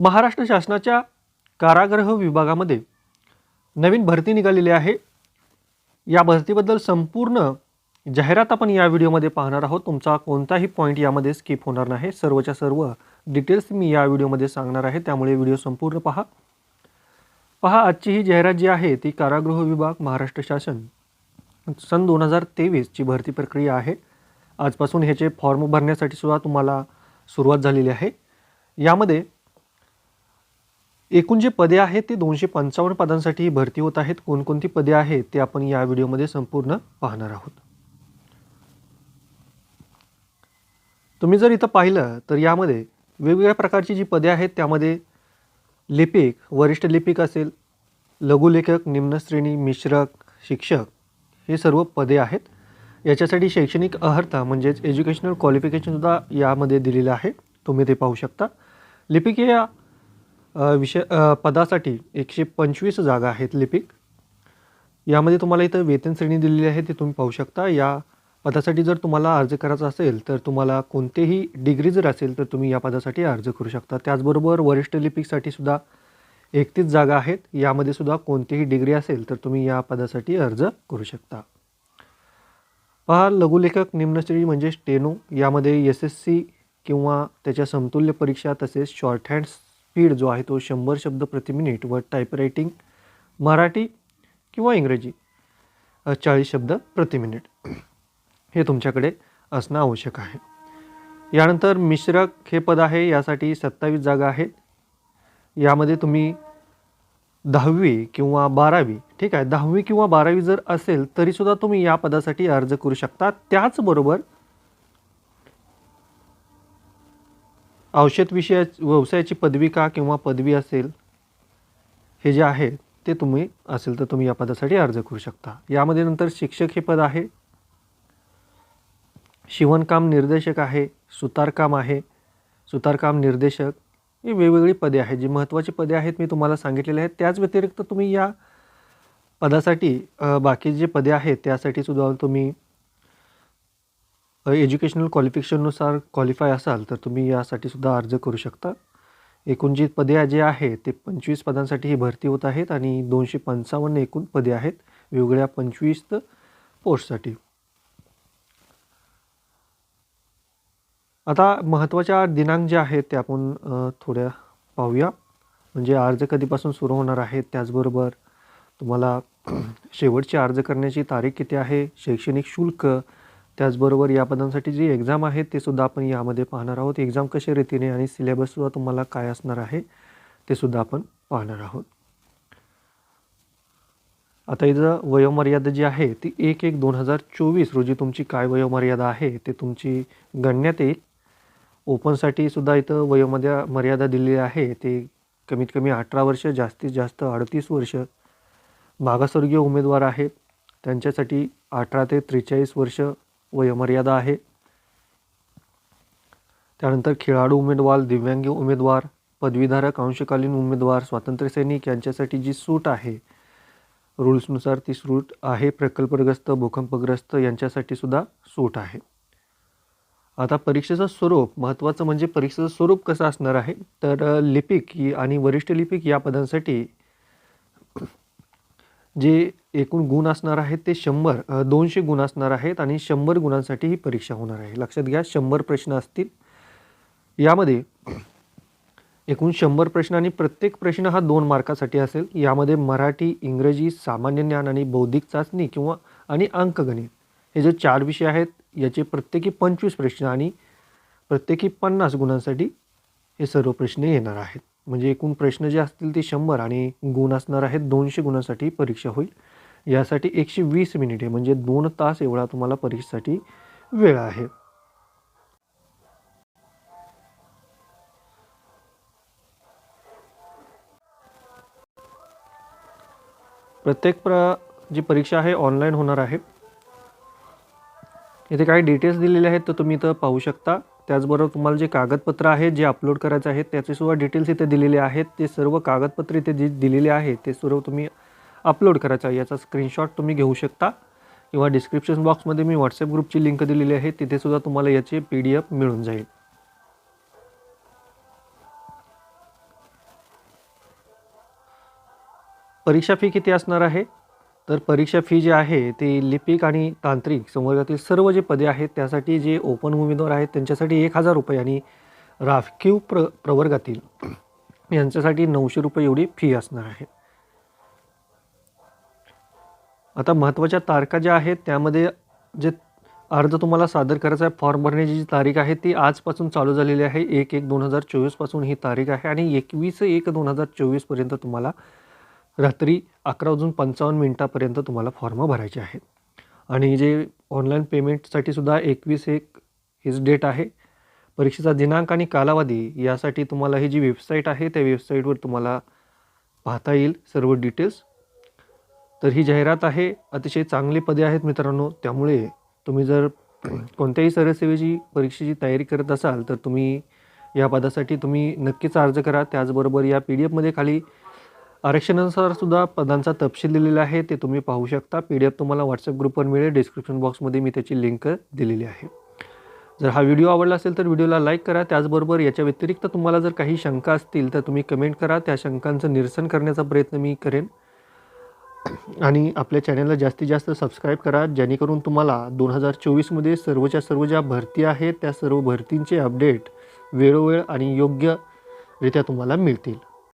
महाराष्ट्र शासनाच्या कारागृह विभागामध्ये नवीन भरती निघालेली आहे. या भरतीबद्दल संपूर्ण जाहिरात आपण या व्हिडिओमध्ये पाहणार आहोत. तुमचा कोणताही पॉईंट यामध्ये स्किप होणार नाही. सर्वच्या सर्व डिटेल्स मी या व्हिडिओमध्ये सांगणार आहे. त्यामुळे व्हिडिओ संपूर्ण पहा. पहा आजची ही जाहिरात जी आहे ती कारागृह विभाग महाराष्ट्र शासन सन दोन हजार तेवीसची भरती प्रक्रिया आहे. आजपासून ह्याचे फॉर्म भरण्यासाठी सुद्धा तुम्हाला सुरुवात झालेली आहे. यामध्ये एकूण जे पदे आहेत ते दोनशे पंचावन्न पदांसाठी ही भरती होत आहेत. कोणकोणती पदे आहेत ते आपण या व्हिडिओमध्ये संपूर्ण पाहणार आहोत. तुम्ही जर इथं पाहिलं तर यामध्ये वेगवेगळ्या प्रकारची जी पदे आहेत त्यामध्ये लिपिक वरिष्ठ लिपिक असेल लघुलेखक निम्नश्रेणी मिश्रक शिक्षक हे सर्व पदे आहेत. याच्यासाठी शैक्षणिक अर्हता म्हणजेच एज्युकेशनल क्वालिफिकेशनसुद्धा यामध्ये दिलेलं आहे. तुम्ही ते पाहू शकता. लिपिक या विषय पदासाठी एकशे पंचवीस जागा आहेत लिपिक. यामध्ये तुम्हाला इथं वेतन श्रेणी दिलेली आहे ते तुम्ही पाहू शकता. या पदासाठी जर तुम्हाला अर्ज करायचा असेल तर तुम्हाला कोणतेही डिग्री जर असेल तर तुम्ही या पदासाठी अर्ज करू शकता. त्याचबरोबर वरिष्ठ लिपिकसाठी सुद्धा एकतीस जागा आहेत. यामध्ये सुद्धा कोणतीही डिग्री असेल तर तुम्ही या पदासाठी अर्ज करू शकता. पहा लघुलेखक निम्नश्रेणी म्हणजे स्टेनो यामध्ये एस एस सी किंवा त्याच्या समतुल्य परीक्षा तसेच शॉर्ट हँड्स स्पीड जो आहे तो शंभर शब्द प्रति मिनिट व टायपरायटिंग मराठी किंवा इंग्रजी चाळीस शब्द प्रति मिनिट. हे तुमच्याकडे असणं आवश्यक आहे. यानंतर मिश्रक हे पद आहे यासाठी सत्तावीस जागा आहेत. यामध्ये तुम्ही दहावी किंवा बारावी ठीक आहे दहावी किंवा बारावी जर असेल तरीसुद्धा तुम्ही या पदासाठी अर्ज करू शकता. त्याचबरोबर औषध विषया व्यवसायाची पदविका किंवा पदवी असेल हे जे आहे ते तुम्ही असेल तर तुम्ही या पदासाठी अर्ज करू शकता. यामध्ये नंतर शिक्षक हे पद आहे. शिवणकाम निर्देशक आहे सुतारकाम आहे. सुतारकाम निर्देशक ही वेगवेगळी पदे आहेत. जी महत्त्वाची पदे आहेत मी तुम्हाला सांगितलेले आहेत. त्याच व्यतिरिक्त तुम्ही या पदासाठी बाकी जे पदे आहेत त्यासाठी सुद्धा तुम्ही एज्युकेशनल क्वालिफिकेशननुसार क्वालिफाय असाल तर तुम्ही यासाठी सुद्धा अर्ज करू शकता. एकूण जी पदे जे आहे ते पंचवीस पदांसाठी ही भरती होत आहेत आणि दोनशे पंचावन्न एकूण पदे आहेत वेगवेगळ्या पंचवीस पोस्टसाठी. आता महत्त्वाच्या दिनांक जे आहेत ते आपण थोड्या पाहूया. म्हणजे अर्ज कधीपासून सुरू होणार आहेत त्याचबरोबर तुम्हाला शेवटची अर्ज करण्याची तारीख किती आहे शैक्षणिक शुल्क त्याचबरोबर या पदांसाठी जी एक्झाम आहे ते सुद्धा आपण यामध्ये पाहणार आहोत. एक्झाम कशा रीतीने आणि सिलेबससुद्धा तुम्हाला काय असणार आहे ते सुद्धा आपण पाहणार आहोत. आता इथं वयोमर्यादा जी आहे ती एक एक दोन हजार चोवीस रोजी तुमची काय वयोमर्यादा आहे ते तुमची गणण्यात येईल. ओपनसाठी सुद्धा इथं वयोमर्या मर्यादा दिलेली आहे ते कमीत कमी अठरा वर्ष जास्तीत जास्त अडतीस वर्ष मागासवर्गीय उमेदवार आहेत. त्यांच्यासाठी अठरा ते त्रेचाळीस वर्ष वयोमर्यादा आहे. त्यानंतर खेळाडू उमेदवार दिव्यांग उमेदवार पदवीधारक अंशकालीन उमेदवार स्वातंत्र्यसैनिक यांच्यासाठी जी सूट आहे रूल्सनुसार ती सूट आहे. प्रकल्पग्रस्त भूकंपग्रस्त यांच्यासाठी सुद्धा सूट आहे. आता परीक्षेचं स्वरूप महत्त्वाचं म्हणजे परीक्षेचं स्वरूप कसं असणार आहे? तर लिपिक आणि वरिष्ठ लिपिक या पदांसाठी जे एकूण गुण असणार आहेत ते शंभर दोनशे गुण असणार आहेत आणि शंभर गुणांसाठी ही परीक्षा होणार आहे. लक्षात घ्या शंभर प्रश्न असतील. यामध्ये एकूण शंभर प्रश्न आणि प्रत्येक प्रश्न हा दोन मार्कासाठी असेल. यामध्ये मराठी इंग्रजी सामान्य ज्ञान आणि बौद्धिक चाचणी किंवा आणि अंकगणित हे जे चार विषय आहेत याचे प्रत्येकी पंचवीस प्रश्न आणि प्रत्येकी पन्नास गुणांसाठी हे सर्व प्रश्न येणार आहेत. म्हणजे एकूण प्रश्न जे असतील ते शंभर आणि गुण असणार आहेत. दोनशे गुणांसाठी परीक्षा होईल. यासाठी एकशे वीस मिनिटे म्हणजे दोन तास एवढा तुम्हाला परीक्षेसाठी वेळ आहे. प्रत्येक प्र जी परीक्षा आहे ऑनलाईन होणार आहे. इथे काही डिटेल्स दिलेले आहेत तर तुम्ही इथं पाहू शकता. त्याचबरोबर तुम्हाला जे कागदपत्र आहेत जे अपलोड करायचे आहेत त्याचे सुद्धा डिटेल्स इथे दिलेले आहेत. ते सर्व कागदपत्र इथे जे दिलेले आहेत ते सर्व तुम्ही अपलोड करायचा याचा स्क्रीनशॉट तुम्ही घेऊ शकता. किंवा डिस्क्रिप्शन बॉक्समध्ये मी व्हॉट्सअप ग्रुपची लिंक दिलेली आहे. तिथेसुद्धा तुम्हाला याचे पी डी एफ मिळून जाईल. परीक्षा फी किती असणार आहे? तर परीक्षा फी जी आहे ती लिपिक आणि तांत्रिक संवर्गातील सर्व जे पदे आहेत त्यासाठी जे ओपन उमेदवार आहेत त्यांच्यासाठी एक हजार रुपये आणि राखीव प्र प्रवर्गातील यांच्यासाठी नऊशे रुपये एवढी फी असणार आहे. आता महत्त्वाच्या तारखा ज्या आहेत त्यामध्ये जे अर्ज तुम्हाला सादर करायचा आहे फॉर्म भरण्याची जी तारीख आहे ती आजपासून चालू झालेली आहे. एक एक दोन हजार चोवीसपासून ही तारीख आहे आणि एकवीस एक दोन हजार चोवीसपर्यंत तुम्हाला रात्री अकरा वाजून पंचावन्न मिनटापर्यंत तुम्हाला फॉर्म भरायचे आहेत. आणि जे ऑनलाईन पेमेंटसाठी सुद्धा एकवीस एक हीच डेट आहे. परीक्षेचा दिनांक आणि कालावधी यासाठी तुम्हाला ही जी वेबसाईट आहे त्या वेबसाईटवर तुम्हाला पाहता येईल सर्व डिटेल्स तर ही जाहिरात आहे अतिशय चांगली पदे आहेत मित्रांनो. त्यामुळे तुम्ही जर कोणत्याही सरसेवेची परीक्षेची तयारी करत असाल तर तुम्ही या पदासाठी तुम्ही नक्कीच अर्ज करा. त्याचबरोबर या पी डी एफमध्ये खाली आरक्षणानुसार सुद्धा पदांचा तपशील दिलेला आहे ते तुम्ही पाहू शकता. पी डी एफ तुम्हाला व्हॉट्सअप ग्रुपवर मिळेल. डिस्क्रिप्शन बॉक्समध्ये मी त्याची लिंक दिलेली आहे. जर हा व्हिडिओ आवडला असेल तर व्हिडिओला लाईक करा. त्याचबरोबर याच्या व्यतिरिक्त तुम्हाला जर काही शंका असतील तर तुम्ही कमेंट करा. त्या शंकांचं निरसन करण्याचा प्रयत्न मी करेन. आणि आपल्या चॅनलला जास्तीत जास्त सबस्क्राईब करा जेणेकरून तुम्हाला दोन हजार चोवीसमध्ये सर्वच्या सर्व ज्या भरती आहेत त्या सर्व भरतींचे अपडेट वेळोवेळ आणि योग्यरित्या तुम्हाला मिळतील.